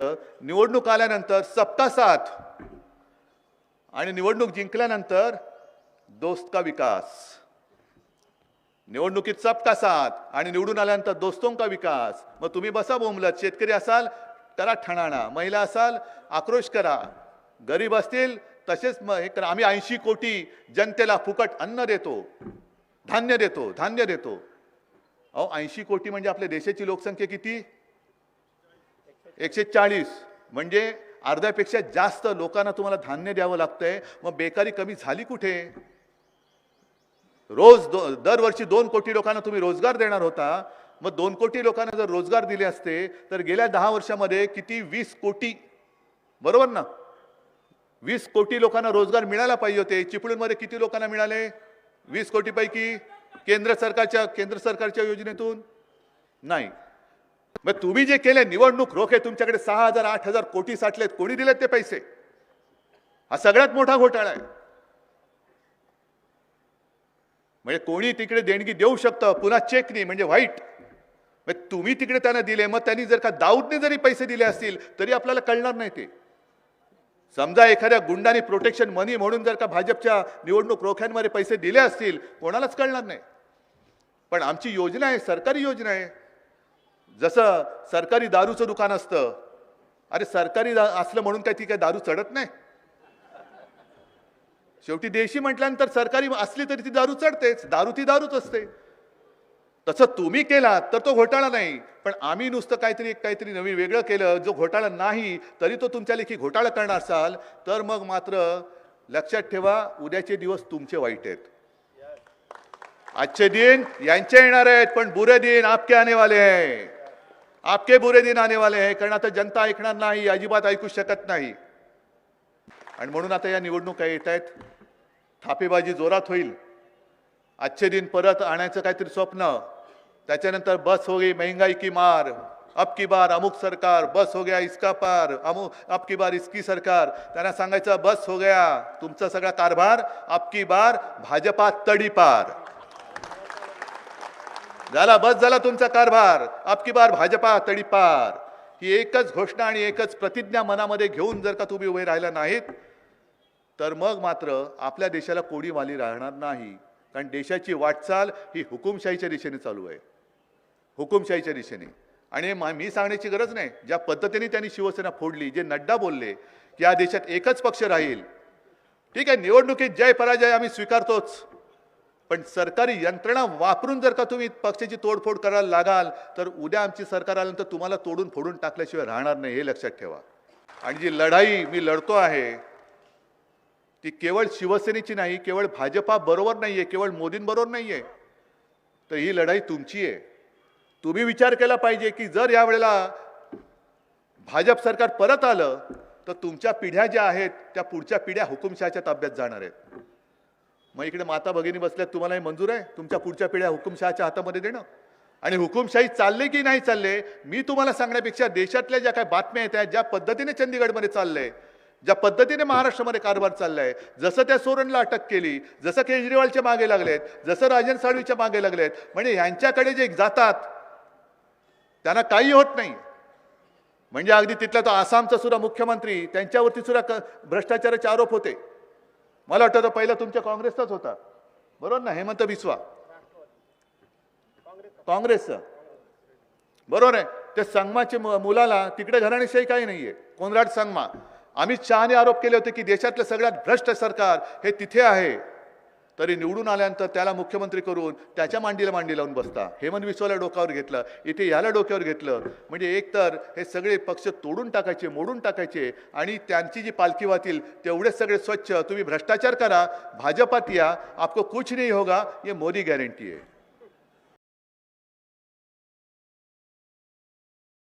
निवडणूक आल्यानंतर सप्ता साथ आणि निवडणूक जिंकल्यानंतर दोस्त का विकास? निवडणुकीत सबका साथ आणि निवडून आल्यानंतर दोस्तों का विकास? मग तुम्ही बसा बोंबलत शेतकरी असाल करा ठणाणा. महिला असाल आक्रोश करा. गरीब असतील तसेच मग हे करा. आम्ही ऐंशी कोटी जनतेला फुकट अन्न देतो. धान्य देतो धान्य देतो. अहो ऐंशी कोटी म्हणजे आपल्या देशाची लोकसंख्या किती? एकशे चाळीस. म्हणजे अर्ध्यापेक्षा जास्त लोकांना तुम्हाला धान्य द्यावं लागतंय. मग बेकारी कमी झाली कुठे? रोज दो दरवर्षी दोन कोटी लोकांना तुम्ही रोजगार देणार होता. मग दोन कोटी लोकांना जर रोजगार दिले असते तर गेल्या दहा वर्षामध्ये किती? वीस कोटी. बरोबर ना? वीस कोटी लोकांना रोजगार मिळायला पाहिजे होते. चिपळूणमध्ये किती लोकांना मिळाले? वीस कोटीपैकी केंद्र सरकारच्या केंद्र सरकारच्या योजनेतून? नाही. मग तुम्ही जे केले निवडणूक रोखे तुमच्याकडे सहा हजार आठ हजार कोटी साठलेत कोणी दिलेत ते पैसे? हा सगळ्यात मोठा घोटाळा आहे. म्हणजे कोणी तिकडे देणगी देऊ शकतं पुन्हा चेक नाही म्हणजे व्हाईट म्हणजे तुम्ही तिकडे त्यांना दिले मग त्यांनी जर का दाऊदने जरी पैसे दिले असतील तरी आपल्याला कळणार नाही ते. समजा एखाद्या गुंडाने प्रोटेक्शन मनी म्हणून जर का भाजपच्या निवडणूक रोख्यांमध्ये पैसे दिले असतील कोणालाच कळणार नाही. पण आमची योजना आहे सरकारी योजना आहे. जसं सरकारी दारूचं दुकान असतं. अरे सरकारी असलं म्हणून काय ती काय दारू चढत नाही? शेवटी देशी म्हटल्यानंतर सरकारी असली तरी ती दारू चढतेच. दारू ती दारूच असते. तसं तुम्ही केला तर तो घोटाळा नाही. पण आम्ही नुसतं काहीतरी काहीतरी नवीन वेगळं केलं. जो घोटाळा नाही तरी तो तुमच्या लेखी घोटाळा करणार असाल. तर मग मात्र लक्षात ठेवा उद्याचे दिवस तुमचे वाईट आहेत. आजचे दिन यांचे येणार आहेत पण बुरे दिन आपके आने वाले आहे आपके बुरे दिन आने वाले आहे कारण आता जनता ऐकणार नाही अजिबात ऐकू शकत नाही. आणि म्हणून आता या निवडणुका येत आहेत. थापेबाजी जोरात होईल. आजचे दिन परत आणायचं काहीतरी स्वप्न. त्याच्यानंतर बस हो गई महंगाई की मार. अब की बार अमुक सरकार बस हो गया इसका पार. अमुक अब की बार इसकी सरकार. त्यांना सांगायचं बस हो गया तुमचा सगळा कारभार अब की बार भाजपा तडीपार झाला बस झाला तुमचा कारभार. आपकी बार भाजपा तडीपार ही एकच घोषणा आणि एकच प्रतिज्ञा मनामध्ये घेऊन जर का तुम्ही उभे राहिला नाहीत तर मग मात्र आपल्या देशाला कोणी वाली राहणार नाही. कारण देशाची वाटचाल ही हुकुमशाहीच्या दिशेने चालू आहे. हुकुमशाहीच्या दिशेने. आणि मा- मी सांगण्याची गरज नाही. ज्या पद्धतीने त्यांनी शिवसेना फोडली जे नड्डा बोलले की या देशात एकच पक्ष राहील. ठीक आहे निवडणुकीत जय पराजय आम्ही स्वीकारतोच. पण सरकारी यंत्रणा वापरून जर का तुम्ही पक्षाची तोडफोड करायला लागाल तर उद्या आमची सरकार आल्यानंतर तुम्हाला तोडून फोडून टाकल्याशिवाय राहणार नाही हे लक्षात ठेवा. आणि जी लढाई मी लढतो आहे ती केवळ शिवसेनेची नाही केवळ भाजपा बरोबर आहे केवळ मोदींबरोबर नाही आहे तर ही लढाई तुमची आहे. तुम्ही विचार केला पाहिजे की जर यावेळेला भाजप सरकार परत आलं तर तुमच्या पिढ्या ज्या आहेत त्या पुढच्या पिढ्या हुकुमशहाच्या ताब्यात जाणार आहेत. मग इकडे माता भगिनी बसल्यात तुम्हाला हे मंजूर आहे? तुमच्या पुढच्या पिढ्या हुकुमशहाच्या हातामध्ये देणं. आणि हुकुमशाही चालले की नाही चालले मी तुम्हाला सांगण्यापेक्षा देशातल्या ज्या काही बातम्या येत आहेत ज्या पद्धतीने चंदीगडमध्ये चाललंय ज्या पद्धतीने महाराष्ट्रामध्ये कारभार चाललाय जसं त्या सोरणला अटक केली जसं केजरीवालच्या मागे लागलेत जसं राजन साळवीच्या मागे लागलेत म्हणजे यांच्याकडे जे जातात त्यांना काही होत नाही. म्हणजे अगदी तिथला तो आसामचा सुद्धा मुख्यमंत्री त्यांच्यावरती सुद्धा क- भ्रष्टाचाराचे आरोप होते. मला वाटतं तर पहिला तुमच्या काँग्रेसचाच होता. बरोबर ना? हेमंत बिस्वा. काँग्रेसचा बरोबर आहे. त्या संगमाच्या मु- मुलाला तिकडे घराणेशाही काही नाहीये. कोनराड संगमा. आम्ही शहाने आरोप केले होते की देशातलं सगळ्यात भ्रष्ट सरकार हे तिथे आहे. तरी निवडून आल्यानंतर त्याला मुख्यमंत्री करून त्याच्या मांडीला मांडी लावून बसता. हेमंत विश्वाला डोक्यावर घेतलं इथे याला डोक्यावर घेतलं. म्हणजे एकतर हे सगळे पक्ष तोडून टाकायचे मोडून टाकायचे आणि त्यांची जी पालखी वाहतील तेवढेच सगळे स्वच्छ. तुम्ही भ्रष्टाचार करा भाजपात या आपको कुछ नहीं होगा ये मोदी गॅरंटी आहे.